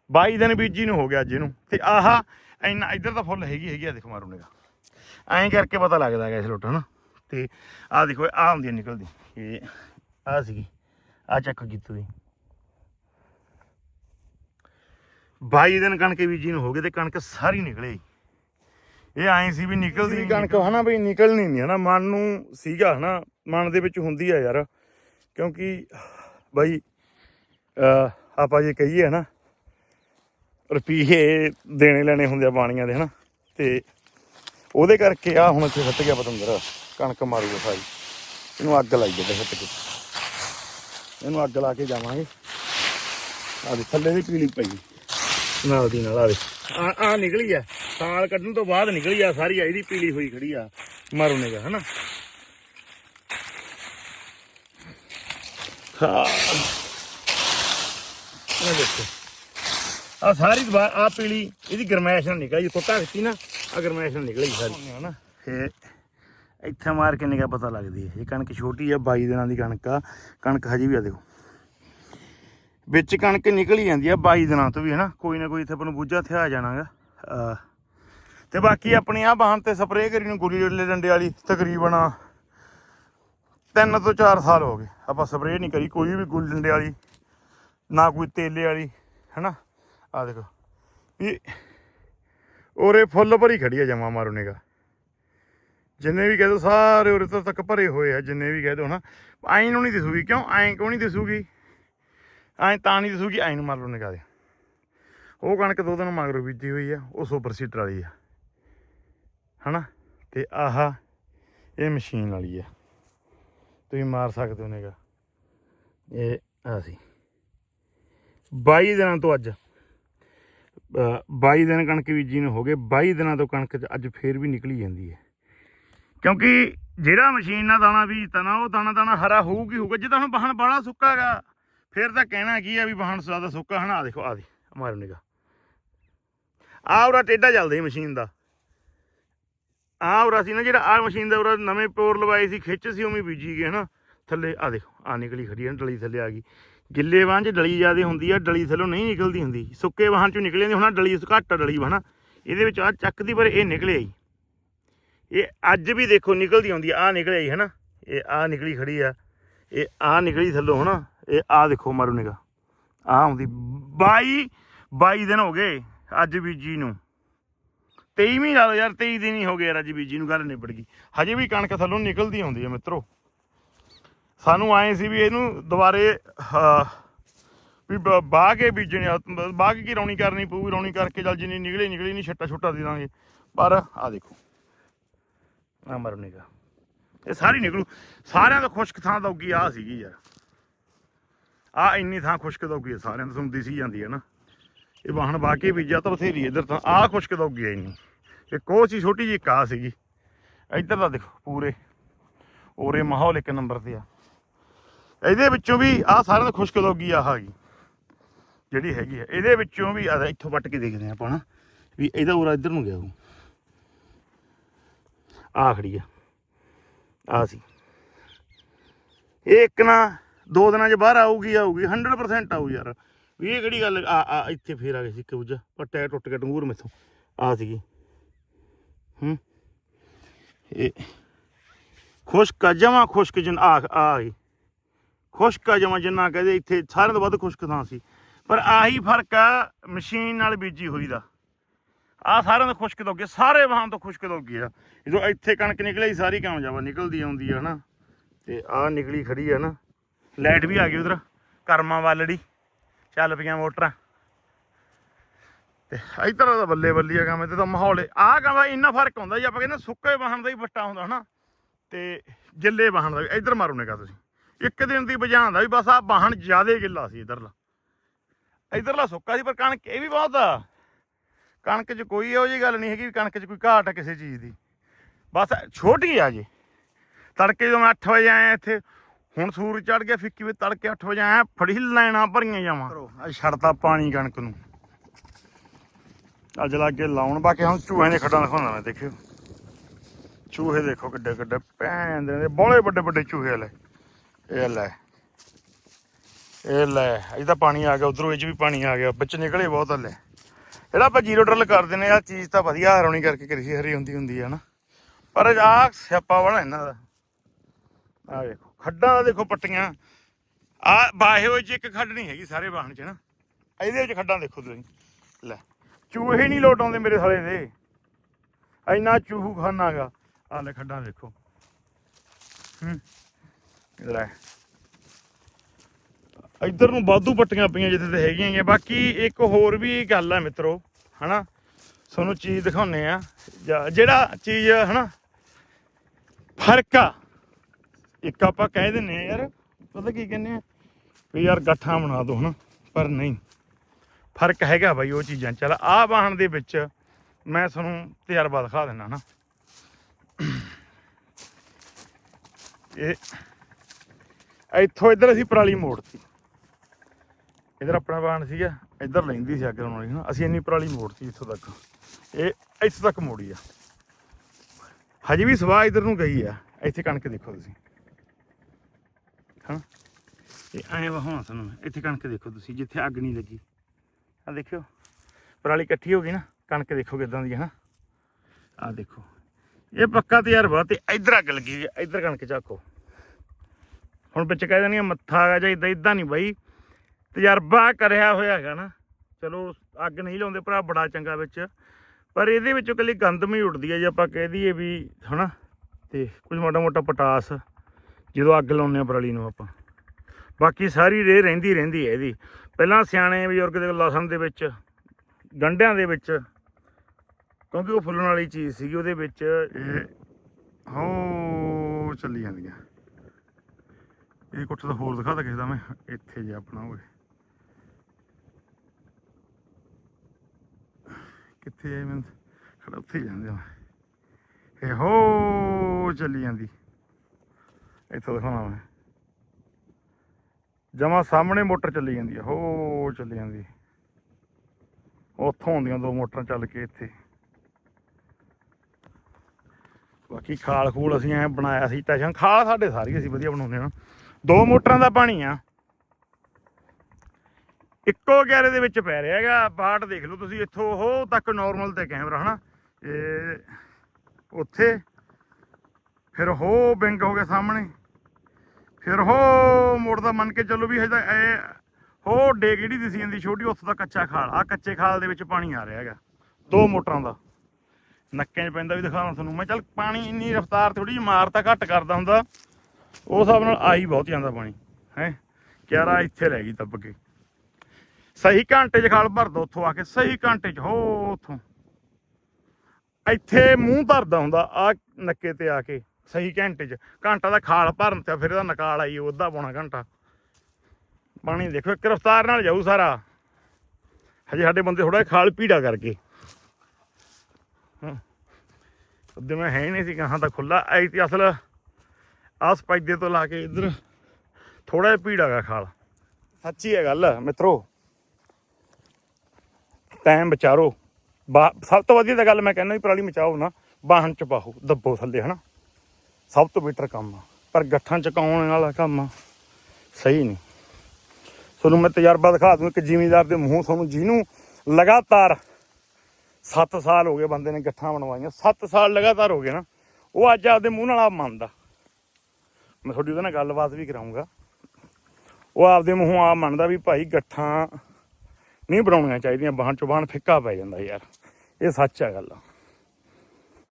22 ਦਿਨ ਬੀਜੀ ਨੂੰ ਹੋ ਗਿਆ ਅੱਜ ਇਹਨੂੰ। ਤੇ ਆਹ ਇੰਨਾ ਇੱਧਰ ਤਾਂ ਫੁੱਲ ਹੈਗੀ ਹੈਗੀ ਆ ਦੇਖੋ ਮਾਰੂ ਨਿਗਾ ਐਂ ਕਰਕੇ ਪਤਾ ਲੱਗਦਾ ਹੈਗਾ ਇਸ ਲੁੱਟ ਹਨਾ। ਤੇ ਆਹ ਦੇਖੋ ਆਹ ਹੁੰਦੀ ਆ ਨਿਕਲਦੀ। ਇਹ ਆਹ ਸੀਗੀ ਆਹ ਚੱਕ ਕੀਤੀ ਹੋਈ 22 ਦਿਨ ਕਣਕ ਬੀਜੀ ਨੂੰ ਹੋ ਗਏ ਤੇ ਕਣਕ ਸਾਰੀ ਨਿਕਲੇ। ਇਹ ਐਂ ਸੀ ਵੀ ਨਿਕਲਦੀ ਕਣਕ ਹਨਾ ਬਈ ਨਿਕਲਣੀ ਨਹੀਂ ਹਨਾ। ਮਨ ਨੂੰ ਸੀਗਾ ਹਨਾ। ਮਨ ਦੇ ਵਿੱਚ ਹੁੰਦੀ ਆ ਯਾਰ। ਕਿਉਂਕਿ ਬਈ ਆਪਾਂ ਜੇ ਕਹੀਏ ਨਾ ਰੁਪਈਏ ਦੇਣੇ ਲੈਣੇ ਹੁੰਦੇ ਆ ਬਾਣੀਆਂ ਦੇ ਹਨਾ, ਤੇ ਉਹਦੇ ਕਰਕੇ ਆ ਹੁਣ ਇੱਥੇ ਫੱਟ ਗਿਆ ਪਤੰਦਰ, ਕਣਕ ਮਾਰੂਗਾ ਸਾਰੀ। ਇਹਨੂੰ ਅੱਗ ਲਾਈ ਜਾਂਦੇ ਫੱਟ ਕੇ। ਇਹਨੂੰ ਅੱਗ ਲਾ ਕੇ ਜਾਵਾਂਗੇ। ਆ ਦੇ ਥੱਲੇ ਦੀ ਪੀਲੀ ਪਈ। ਨਾਲ ਦੀ ਨਾਲ ਆ ਦੇ ਆ ਆ ਨਿਕਲੀ ਆ। ਸਾਲ ਕੱਢਣ ਤੋਂ ਬਾਅਦ ਨਿਕਲੀ ਆ, ਸਾਰੀ ਆ ਇਹਦੀ ਪੀਲੀ ਹੋਈ ਖੜੀ ਆ। ਮਾਰੂ ਨੇਗਾ, ਹਨਾ। ਹਾਂ ਇਹ ਦੇਖੋ ਆ ਸਾਰੀ ਦੁਬਾਰ ਆ ਪੀਲੀ ਇਹਦੀ ਗਰਮੈਸ਼ ਨਾਲ ਨਿਕਲੀ ਜਿੱਥੋਂ ਢੱਕਤੀ ਨਾ ਆ ਗਰਮੈਸ਼ ਨਾਲ ਨਿਕਲੀ ਸਾਰੀ। ਹਨਾ ਫੇ ਇੱਥੇ ਮਾਰ ਕੇ ਨਿਗਾ ਪਤਾ ਲੱਗਦੀ ਹੈ ਇਹ ਕਣਕ ਛੋਟੀ ਆ 22 ਦਿਨਾਂ ਦੀ ਕਣਕ ਆ। ਕਣਕ ਹਜੇ ਵੀ ਆ ਦੇਖੋ। ਵਿੱਚ ਕਣਕ ਨਿਕਲ ਹੀ ਜਾਂਦੀ ਆ 22 ਦਿਨਾਂ ਤੋਂ ਵੀ ਹਨਾ? ਕੋਈ ਨਾ ਕੋਈ ਇੱਥੇ ਆਪਾਂ ਨੂੰ ਬੂਝਾ ਥਿਆ ਜਾਣਾਗਾ। ਤੇ ਬਾਕੀ ਆਪਣੀ ਆ ਬਾਹਨ ਤੇ ਸਪਰੇਅ ਕਰੀ ਨੂੰ ਗੁੱਲੀ ਡੰਡੇ ਡੰਡੇ ਵਾਲੀ ਤਕਰੀਬਨ ਤਿੰਨ ਤੋਂ ਚਾਰ ਸਾਲ ਹੋ ਗਏ। ਆਪਾਂ ਸਪਰੇਅ ਨਹੀਂ ਕਰੀ ਕੋਈ ਵੀ ਗੁੱਲੀ ਵਾਲੀ, ਨਾ ਕੋਈ ਤੇਲੇ ਵਾਲੀ, ਹਨਾ? ਆ ਦੇਖੋ। ਇਹ ਉਰੇ ਫੁੱਲ ਭਰੀ ਖੜੀ ਆ ਜਮਾ ਮਾਰੂ ਨੇਗਾ। ਜਿੰਨੇ ਵੀ ਕਹਿ ਦੋ ਸਾਰੇ ਉਰੇ ਤੋਂ ਤੱਕ ਭਰੇ ਹੋਏ ਆ, ਜਿੰਨੇ ਵੀ ਕਹਿ ਦੋ ਨਾ ਐਂ ਨੂੰ ਨਹੀਂ ਦਿਸੂਗੀ, ਕਿਉਂ? ਐਂ ਕਿਉਂ ਨਹੀਂ ਦਿਸੂਗੀ? ਐਂ ਤਾਂ ਨਹੀਂ ਦਿਸੂਗੀ, ਐਂ ਨੂੰ ਮਾਰ ਲਓ ਦੇ। ਉਹ ਕਣਕ ਦੋ ਦਿਨ ਮਗਰੋਂ ਬੀਜੀ ਹੋਈ ਆ, ਉਹ ਸੁਪਰ ਸੀਟਰ ਵਾਲੀ ਆ। ਹਨਾ? ਤੇ ਆਹ ਇਹ ਮਸ਼ੀਨ ਵਾਲੀ ਆ। ਤੁਸੀਂ ਮਾਰ ਸਕਦੇ ਹੋ ਨੇਗਾ ਇਹ ਆ ਸੀ। 22 ਦਿਨਾਂ ਤੋਂ ਅੱਜ ਅਹ 22 ਦਿਨ ਕਣਕ ਬੀਜੀ ਨੂੰ ਹੋ ਗਏ 22 ਦਿਨਾਂ ਤੋਂ ਕਣਕ ਅੱਜ ਫੇਰ ਵੀ ਨਿਕਲੀ ਜਾਂਦੀ ਹੈ। ਕਿਉਂਕਿ ਜਿਹੜਾ ਮਸ਼ੀਨ ਨਾਲ ਦਾਣਾ ਬੀਜਤਾ ਨਾ ਉਹ ਦਾਣਾ ਦਾਣਾ ਹਰਾ ਹੋਊਗੀ ਹੋਊਗਾ। ਜੇ ਤਾਂ ਹੁਣ ਬਾਹਣ ਬਾੜਾ ਸੁੱਕਾ ਹੈਗਾ ਫਿਰ ਤਾਂ ਕਹਿਣਾ ਕੀ ਆ ਵੀ ਬਾਹਣ ਜ਼ਿਆਦਾ ਸੁੱਕਾ ਹਨਾ? ਆਹ ਦੇਖੋ ਆ ਦੇ ਮਾਰੋ ਨਿਗਾ ਆ ਉਰਾ ਟੇਡਾ ਚੱਲਦਾ ਮਸ਼ੀਨ ਦਾ। ਆ ਉਰਾ ਸੀ ਨਾ ਜਿਹੜਾ ਆ ਮਸ਼ੀਨ ਦਾ ਉਰਾ ਨਵੇਂ ਪੋਰ ਲਵਾਏ ਸੀ, ਖਿੱਚ ਸੀ, ਉਵੇਂ ਬੀਜੀ ਗਏ ਹਨਾ? ਥੱਲੇ ਆ ਦੇਖੋ ਆ ਨਿਕਲੀ ਖੜੀ ਹੈ ਡਲੀ ਥੱਲੇ ਆ ਗਈ। ਗਿੱਲੇ ਵਾਹਨ 'ਚ ਡਲੀ ਜ਼ਿਆਦੇ ਹੁੰਦੀ ਆ, ਡਲੀ ਥੱਲੋਂ ਨਹੀਂ ਨਿਕਲਦੀ ਹੁੰਦੀ। ਸੁੱਕੇ ਵਾਹਨ 'ਚੋਂ ਨਿਕਲ ਜਾਂਦੀ, ਹੁਣ ਆਹ ਡਲੀ, ਘੱਟ ਆ ਡਲੀ ਹਨਾ? ਇਹਦੇ ਵਿੱਚ ਆ ਚੱਕਦੀ, ਪਰ ਇਹ ਨਿਕਲੇ ਆਈ। ਇਹ ਅੱਜ ਵੀ ਦੇਖੋ ਨਿਕਲਦੀ ਆਉਂਦੀ ਆ, ਆਹ ਨਿਕਲ ਆਈ, ਹਨਾ? ਇਹ ਆ ਨਿਕਲੀ ਖੜੀ ਆ, ਇਹ ਆ ਨਿਕਲੀ ਥੱਲੋਂ, ਹਨਾ? ਇਹ ਆ ਦੇਖੋ, ਮਾਰੂ ਨਿਗਾ ਆ ਆਉਂਦੀ 22 22 ਦਿਨ ਹੋ ਗਏ ਅੱਜ ਬੀਜੀ ਨੂੰ। 23 ਵੀ ਲਾ ਲਓ ਯਾਰ 23 ਦਿਨ ਹੀ ਹੋ ਗਏ ਯਾਰ ਅੱਜ ਬੀਜੀ ਨੂੰ ਗੱਲ ਨਿਬੜ ਗਈ। ਹਜੇ ਵੀ ਕਣਕ ਥੱਲੋਂ ਨਿਕਲਦੀ ਆਉਂਦੀ ਹੈ ਮਿੱਤਰੋ। ਸਾਨੂੰ ਆਏ ਸੀ ਵੀ ਇਹਨੂੰ ਦੁਬਾਰੇ ਵੀ ਬਾਹ ਕੇ ਬੀਜਣੇ ਬਾਹ ਕੇ ਕੀ ਰੌਣੀ ਕਰਨੀ ਪਊ, ਰੌਣੀ ਕਰਕੇ ਚੱਲ ਜਿੰਨੀ ਨਿਕਲੇ, ਨਿਕਲੀ ਨਹੀਂ, ਛੱਟਾ ਛੁੱਟਾ ਦੇ ਦਾਂਗੇ। ਪਰ ਆ ਦੇਖੋ ਆ ਮਰਨੇਗਾ ਇਹ ਸਾਰੀ ਨਿਕਲੂ। ਸਾਰਿਆਂ ਦਾ ਖੁਸ਼ਕ ਥਾਂ ਦੌਗੀ ਆ ਸੀਗੀ ਯਾਰ। ਆ ਇੰਨੀ ਥਾਂ ਖੁਸ਼ਕ ਦੌਗੀ ਆ, ਸਾਰਿਆਂ ਦਾ ਸੁਣਦੀ ਸੀ ਜਾਂਦੀ ਹੈ ਨਾ। ਇਹ ਵਾਹਣ ਬਾਕੀ ਬੀਜਿਆ ਤਾਂ ਬਥੇਰੀ ਇੱਧਰ ਤਾਂ ਆ ਖੁਸ਼ਕ ਦੌਗੀ ਆ ਇੰਨੀ। ਇੱਕ ਉਹ ਸੀ ਛੋਟੀ ਜਿਹੀ ਕਾ ਸੀਗੀ। ਇੱਧਰ ਦਾ ਦੇਖੋ ਪੂਰੇ ਔਰੇ ਮਾਹੌਲ ਇੱਕ ਨੰਬਰ ਤੇ ਆ। ਇਹਦੇ ਵਿੱਚੋਂ ਵੀ ਆ ਸਾਰਿਆਂ ਦਾ ਖੁਸ਼ਕ ਦੌਗੀ ਆ ਹੈਗੀ। ਜਿਹੜੀ ਹੈਗੀ ਆ। ਇਹਦੇ ਵਿੱਚੋਂ ਵੀ ਆ ਇੱਥੋਂ ਵੱਟ ਕੇ ਦੇਖਦੇ ਆ ਆਪਾਂ ਨਾ, ਵੀ ਇਹਦਾ ਉਰਾ ਇੱਧਰ ਨੂੰ ਗਿਆ ਉਹ ਆ ਖੜੀ ਆ। ਆ ਸੀ। ਇਹ ਇੱਕ ਨਾ, ਦੋ ਦਿਨਾਂ 'ਚ ਬਾਹਰ ਆਊਗੀ ਆਊਗੀ 100% ਆਊ ਯਾਰ। ਵੀ ਇਹ ਕਿਹੜੀ ਗੱਲ ਆ ਆ ਇੱਥੇ ਫੇਰ ਆ ਗਏ ਸੀ ਕਬੂਜਾ ਪਰ ਟਾਇਰ ਟੁੱਟ ਕੇ ਟੰਗੂਰ ਮੇਥੋਂ। ਆ ਸੀਗੀ। ਹੂੰ। ਇਹ ਖੁਸ਼ਕ ਆ, ਜਮਾਂ ਖੁਸ਼ਕ ਜਨ ਆ ਆ ਖੁਸ਼ਕ ਆ ਜਮਾਂ ਜਿੰਨਾ ਕਹਦੇ ਇੱਥੇ ਸਾਰਿਆਂ ਤੋਂ ਵੱਧ ਖੁਸ਼ਕ ਥਾਂ ਸੀ। ਪਰ ਆਹੀ ਫ਼ਰਕ ਆ ਮਸ਼ੀਨ ਨਾਲ ਬੀਜੀ ਹੋਈ ਦਾ ਆ ਸਾਰਿਆਂ ਤੋਂ ਖੁਸ਼ਕ ਤੋਂ ਅੱਗੇ ਸਾਰੇ ਵਾਹਨ ਤੋਂ ਖੁਸ਼ਕ ਤੋਂ ਅੱਗੇ ਆ। ਜਦੋਂ ਇੱਥੇ ਕਣਕ ਨਿਕਲੇ ਸਾਰੀ ਕਾਮਯਾਬ ਨਿਕਲਦੀ ਆਉਂਦੀ ਆ ਨਾ ਤੇ ਆ ਨਿਕਲੀ ਖੜੀ ਆ ਨਾ ਲਾਈਟ ਵੀ ਆ ਗਈ ਉਧਰ ਕਰਮਾਂ ਵਾਲੜੀ ਚੱਲ ਪਈਆਂ ਮੋਟਰਾਂ। ਤੇ ਇਧਰ ਦਾ ਬੱਲੇ ਬੱਲੀ ਆ ਕੰਮ ਤੇ ਤਾਂ ਮਾਹੌਲ ਆ ਕੰਮ ਇੰਨਾ ਫ਼ਰਕ ਹੁੰਦਾ ਜੀ ਆਪਾਂ ਕਹਿੰਦੇ ਸੁੱਕੇ ਵਾਹਨ ਦਾ ਹੀ ਵੱਟਾ ਹੁੰਦਾ ਹਨਾ ਤੇ ਗਿੱਲੇ ਵਾਹਨ ਦਾ ਇਧਰ ਮਾਰੋ ਨੇ ਕਾ ਤੁਸੀਂ। ਇੱਕ ਦਿਨ ਦੀ ਬਜਾਣ ਦਾ ਵੀ ਬਸ ਆ ਵਾਹਨ ਜ਼ਿਆਦੇ ਗਿੱਲਾ ਸੀ ਇਧਰਲਾ। ਇਧਰਲਾ ਸੁੱਕਾ ਸੀ ਪਰ ਕਣਕ ਇਹ ਵੀ ਬਹੁਤ ਆ। ਕਣਕ 'ਚ ਕੋਈ ਇਹੋ ਜਿਹੀ ਗੱਲ ਨਹੀਂ ਹੈਗੀ ਕਣਕ 'ਚ ਕੋਈ ਘਾਟ ਆ ਕਿਸੇ ਚੀਜ਼ ਦੀ। ਬਸ ਛੋਟੀ ਆ ਜੀ। ਤੜਕੇ ਜਦੋਂ ਮੈਂ 8 ਵਜੇ ਆਇਆ ਇੱਥੇ ਹੁਣ ਸੂਰਜ ਚੜ ਗਿਆ ਫਿੱਕੀ ਵੇ ਤੜਕੇ 8 ਵਜੇ ਆਇਆ ਫੜੀ ਲੈਣਾ ਭਰੀਆਂ ਜਾਵਾਂ। ਛੱਡਤਾ ਪਾਣੀ ਕਣਕ ਨੂੰ। ਅੱਜ ਲੱਗੇ ਲਾਉਣ, ਬਾਕੀ ਹੁਣ ਚੂਹਿਆਂ ਦੇ ਖੱਡਾਂ ਦਿਖਾਉਂਦਾ ਮੈਂ, ਦੇਖਿਓ। ਚੂਹੇ ਦੇਖੋ ਕਿੱਡੇ ਕਿੱਡੇ ਭੈਣ ਦੇ ਬੋਲੇ ਵੱਡੇ ਵੱਡੇ ਚੂਹੇ ਲੈ ਇਹ ਲੈ ਇਹ ਲੈ ਇਹਦਾ ਪਾਣੀ ਆ ਗਿਆ, ਉਧਰੋਂ ਇਹ ਚ ਵੀ ਪਾਣੀ ਆ ਗਿਆ, ਵਿੱਚ ਨਿਕਲੇ ਬਹੁਤ ਹਲੇ। ਜਿਹੜਾ ਆਪਾਂ ਜ਼ੀਰੋ ਡਰਲ ਕਰਦੇ ਨੇ ਆ ਚੀਜ਼ ਤਾਂ ਵਧੀਆ ਹਰੋਣੀ ਕਰਕੇ ਕਰੀ ਹਰੀ ਹੁੰਦੀ ਹੁੰਦੀ ਹੈ ਨਾ। ਪਰ ਆ ਸਿਆਪਾ ਵਾਲਾ ਇਹਨਾਂ ਦਾ। ਆ ਵੇਖੋ ਖੱਡਾਂ ਦਾ ਦੇਖੋ ਪੱਟੀਆਂ। ਆ ਬਾਹੇ ਵਿੱਚ ਇੱਕ ਖੱਡ ਨਹੀਂ ਹੈਗੀ, ਸਾਰੇ ਵਾਹਨ 'ਚ ਨਾ। ਇਹਦੇ ਵਿੱਚ ਖੱਡਾਂ ਦੇਖੋ ਤੁਸੀਂ। ਲੈ। ਚੂਹੇ ਨਹੀਂ ਲੋਟ ਆਉਂਦੇ ਮੇਰੇ ਸਾਲੇ ਦੇ। ਇੰਨਾ ਚੂਹੂ ਖਾਨਾਗਾ ਆ ਲੈ ਖੱਡਾਂ ਦੇਖੋ। ਹੂੰ। ਲੈ। ਇੱਧਰ ਨੂੰ ਵਾਧੂ ਪੱਟੀਆਂ ਪਈਆਂ ਜਿੱਥੇ ਤੇ ਹੈਗੀਆਂ ਗੀਆਂ। ਬਾਕੀ ਇੱਕ ਹੋਰ ਵੀ ਗੱਲ ਆ ਮਿੱਤਰੋ, ਹਨਾ? ਤੁਹਾਨੂੰ ਚੀਜ਼ ਦਿਖਾਉਨੇ ਆ। ਜਾਂ ਜਿਹੜਾ ਚੀਜ਼, ਹਨਾ? ਫ਼ਰਕ ਆ। ਇੱਕ ਆਪਾਂ ਕਹਿ ਦਿੰਨੇ ਆ ਯਾਰ, ਪਤਾ ਕੀ ਕਹਿੰਦੇ ਆ? ਵੀ ਯਾਰ ਗੱਠਾਂ ਬਣਾ ਦੋ, ਹਨਾ? ਪਰ ਨਹੀਂ। ਫ਼ਰਕ ਹੈਗਾ ਬਾਈ ਉਹ ਚੀਜ਼ਾਂ 'ਚ। ਚੱਲ ਆਹ ਵਾਹਨ ਦੇ ਵਿੱਚ ਮੈਂ ਤੁਹਾਨੂੰ ਤਜਰਬਾ ਦਿਖਾ ਦਿੰਦਾ ਨਾ। ਇਹ ਇੱਥੋਂ ਇੱਧਰ ਅਸੀਂ ਪਰਾਲੀ ਮੋੜਤੀ। ਇੱਧਰ ਆਪਣਾ ਵਾਹਨ ਸੀਗਾ, ਇੱਧਰ ਲੈਂਦੀ ਸੀ ਅੱਗੇ ਉਹਨਾਂ ਨੇ। ਅਸੀਂ ਇੰਨੀ ਪਰਾਲੀ ਮੋੜਤੀ ਇੱਥੋਂ ਤੱਕ। ਇਹ ਇੱਥੋਂ ਤੱਕ ਮੋੜੀ ਆ। ਹਜੇ ਵੀ ਸਵਾਹ ਇੱਧਰ ਨੂੰ ਗਈ ਆ। ਇੱਥੇ ਕਣਕ ਦੇਖੋ ਤੁਸੀਂ। ਹਾਂ ਇਹ ਐਂ ਵਹਾਉਣਾ ਤੁਹਾਨੂੰ ਇੱਥੇ ਕਣਕ ਦੇਖੋ ਤੁਸੀਂ, ਜਿੱਥੇ ਅੱਗ ਨਹੀਂ ਲੱਗੀ। ਆ ਦੇਖਿਓ। ਪਰਾਲੀ ਇਕੱਠੀ ਹੋ ਗਈ ਨਾ ਕਣਕ ਦੇਖੋ ਕਿਦਾਂ ਦੀ ਹੈ ਨਾ ਆ ਦੇਖੋ। ਇਹ ਪੱਕਾ ਤਜਰਬਾ ਤੇ ਇੱਧਰ ਅੱਗ ਲੱਗੀ ਹੋਈ ਆ, ਇੱਧਰ ਕਣਕ ਝਾਕੋ ਹੁਣ ਵਿੱਚ ਕਹਿ ਦੇਣੀ ਮੱਥਾ ਆ ਜਾਂ ਇਦਾਂ ਇਦਾਂ ਨਹੀਂ ਬਾਈ। ਤਜਰਬਾ ਕਰਿਆ ਹੋਇਆ ਹੈਗਾ ਨਾ। ਚਲੋ ਅੱਗ ਨਹੀਂ ਲਾਉਂਦੇ ਭਰਾ ਬੜਾ ਚੰਗਾ ਵਿੱਚ। ਪਰ ਇਹਦੇ ਵਿੱਚੋਂ ਕੱਲੀ ਗੰਦਮ ਹੀ ਉੱਡਦੀ ਹੈ ਜੇ ਆਪਾਂ ਕਹਿ ਦਈਏ ਵੀ ਹਨਾ? ਤੇ ਕੁਝ ਮਾੜਾ ਮੋਟਾ ਪਟਾਸ ਜਦੋਂ ਅੱਗ ਲਾਉਂਦੇ ਆ ਪਰਾਲੀ ਨੂੰ ਆਪਾਂ। ਬਾਕੀ ਸਾਰੀ ਰੇ ਰਹਿੰਦੀ ਰਹਿੰਦੀ ਹੈ ਇਹਦੀ। ਪਹਿਲਾਂ ਸਿਆਣੇ ਬਜ਼ੁਰਗ ਦੇ ਲਸਣ ਦੇ ਵਿੱਚ ਗੰਢਿਆਂ ਦੇ ਵਿੱਚ, ਕਿਉਂਕਿ ਉਹ ਫੁੱਲਣ ਵਾਲੀ ਚੀਜ਼ ਸੀਗੀ, ਉਹਦੇ ਵਿੱਚ ਇਹ ਹੋ ਚੱਲੀ ਜਾਂਦੀਆਂ। ਇਹ ਕੁੱਟ ਤਾਂ ਹੋਰ ਦਿਖਾ ਤਾ ਕਿਸੇ ਦਾ ਮੈਂ, ਇੱਥੇ ਜੇ ਆਪਣਾ ਹੋਵੇ ਕਿੱਥੇ ਜਾਈ ਮੈਂ ਖੜਾ ਉੱਥੇ ਹੀ ਜਾਂਦੇ ਆ ਇਹ ਹੋ ਚੱਲੀ ਜਾਂਦੀ। ਇੱਥੋਂ ਦਿਖਾਉਣਾ ਮੈਂ। ਜਮਾ ਸਾਹਮਣੇ ਮੋਟਰ ਚੱਲੀ ਜਾਂਦੀ ਆ, ਹੋ ਚੱਲੀ ਜਾਂਦੀ। ਉੱਥੋਂ ਆਉਂਦੀਆਂ ਦੋ ਮੋਟਰਾਂ ਚੱਲ ਕੇ ਇੱਥੇ। ਬਾਕੀ ਖਾਲ ਖੂਲ ਅਸੀਂ ਐ ਬਣਾਇਆ ਸੀ, ਟੈਸ਼ਨ ਖਾਲ ਸਾਡੇ ਸਾਰੀ ਅਸੀਂ ਵਧੀਆ ਬਣਾਉਂਦੇ ਹਾਂ। ਦੋ ਮੋਟਰਾਂ ਦਾ ਪਾਣੀ ਆ। ਇੱਕੋ ਗੈਰੇ ਦੇ ਵਿੱਚ ਪੈ ਰਿਹਾ ਹੈਗਾ ਬਾਟ ਦੇਖ ਲਓ ਤੁਸੀਂ, ਇੱਥੋਂ ਉਹ ਤੱਕ ਨਾਰਮਲ ਤੇ ਕੈਮਰਾ ਹਨਾ? ਇਹ ਉੱਥੇ, ਫਿਰ ਹੋ ਬਿੰਗ ਹੋ ਗਿਆ ਸਾਹਮਣੇ। ਫਿਰ ਹੋ ਮੁੜਦਾ ਮੰਨ ਕੇ ਚੱਲੋ ਵੀ ਹਜੇ ਇਹ ਹੋ ਡੇ ਕਿਹੜੀ ਦਿਸੀ ਜਾਂਦੀ ਛੋਟੀ ਉੱਥੋਂ ਦਾ ਕੱਚਾ ਖਾਲ। ਆ ਕੱਚੇ ਖਾਲ ਦੇ ਵਿੱਚ ਪਾਣੀ ਆ ਰਿਹਾ ਹੈਗਾ। ਦੋ ਮੋਟਰਾਂ ਦਾ। ਨੱਕੇ 'ਚ ਪੈਂਦਾ ਵੀ ਦਿਖਾਉਣਾ ਤੁਹਾਨੂੰ। ਮੈਂ ਚੱਲ ਪਾਣੀ ਇੰਨੀ ਰਫ਼ਤਾਰ ਥੋੜੀ ਜਿਹੀ ਮਾਰ ਤਾਂ ਘੱਟ ਕਰਦਾ ਹੁੰਦਾ। ਉਸ ਹਿਸਾਬ ਨਾਲ ਆਈ ਬਹੁਤ ਜਾਂਦਾ ਪਾਣੀ ਹੈ। ਕਿਆਰਾ ਇੱਥੇ ਰਹਿ ਗਈ ਦੱਬ ਕੇ। ਸਹੀ ਘੰਟੇ 'ਚ ਖਾਲ ਭਰਦਾ ਉੱਥੋਂ ਆ ਕੇ ਸਹੀ ਘੰਟੇ 'ਚ ਹੋ ਉੱਥੋਂ। ਇੱਥੇ ਮੂੰਹ ਧਰਦਾ ਹੁੰਦਾ ਆ ਨੱਕੇ ਤੇ ਆ ਕੇ। ਸਹੀ ਘੰਟੇ 'ਚ। ਘੰਟਾ ਦਾ ਖਾਲ ਭਰਨ ਤੇ ਫਿਰ ਇਹਦਾ ਨਕਾਲ ਆਈ, ਉਹਦਾ ਪੌਣਾ ਘੰਟਾ। ਪਾਣੀ ਦੇਖੋ, ਇੱਕ ਰਫ਼ਤਾਰ ਨਾਲ ਜਾਊ ਸਾਰਾ। ਹਜੇ ਸਾਡੇ ਬੰਦੇ ਥੋੜਾ ਖਾਲ ਪੀੜਾ ਕਰਕੇ। ਉਹਦੇ ਮੈਂ ਹੈ ਹੀ ਨਹੀਂ ਸੀ ਕਹਾਂ ਤਾਂ ਖੁੱਲਾ ਐ ਤੇ ਅਸਲ ਆਸ ਪੈਦੇ ਤੋਂ ਲਾ ਕੇ ਇੱਧਰ ਥੋੜਾ ਜਿਹਾ ਭੀੜਾ ਗਾ ਖਾਲ। ਸੱਚੀ ਹੈ ਗੱਲ, ਮਿੱਤਰੋ। ਟਾਈਮ ਵਿਚਾਰੋ ਬਾ, ਸਭ ਤੋਂ ਵਧੀਆ ਤਾਂ ਗੱਲ ਮੈਂ ਕਹਿੰਦਾ ਵੀ ਪਰਾਲੀ ਮਚਾਓ ਨਾ ਬਾਹਨ ਚ ਪਾਓ, ਦੱਬੋ ਥੱਲੇ, ਹਨਾ। ਸਭ ਤੋਂ ਬੈਟਰ ਕੰਮ ਆ। ਪਰ ਗੱਠਾਂ ਚਕਾਉਣ ਵਾਲਾ ਕੰਮ ਆ? ਸਹੀ ਨਹੀਂ। ਤੁਹਾਨੂੰ ਮੈਂ ਤਜਰਬਾ ਦਿਖਾ ਦੂੰ, ਇੱਕ ਜ਼ਿਮੀਂਦਾਰ ਦੇ ਮੂੰਹੋਂ ਤੁਹਾਨੂੰ ਜਿਹਨੂੰ ਲਗਾਤਾਰ 7 ਸਾਲ ਹੋ ਗਏ ਬੰਦੇ ਨੇ ਗੱਠਾਂ ਬਣਵਾਈਆਂ। 7 ਸਾਲ ਲਗਾਤਾਰ ਹੋ ਗਏ ਨਾ, ਉਹ ਅੱਜ ਆਪਦੇ ਮੂੰਹ ਨਾਲ ਆਪ ਮੰਨਦਾ। ਮੈਂ ਤੁਹਾਡੀ ਉਹਦੇ ਨਾਲ ਗੱਲਬਾਤ ਵੀ ਕਰਾਉਂਗਾ ਉਹ ਆਪਦੇ ਮੂੰਹੋਂ ਆਪ ਮੰਨਦਾ ਵੀ ਭਾਈ ਗੱਠਾਂ ਨਹੀਂ ਬਣਾਉਣੀਆਂ ਚਾਹੀਦੀਆਂ ਬਾਹਣ ਚੋਂ ਬਾਹਣ ਫਿੱਕਾ ਪੈ ਜਾਂਦਾ ਯਾਰ। ਇਹ ਸੱਚ ਆ ਗੱਲ।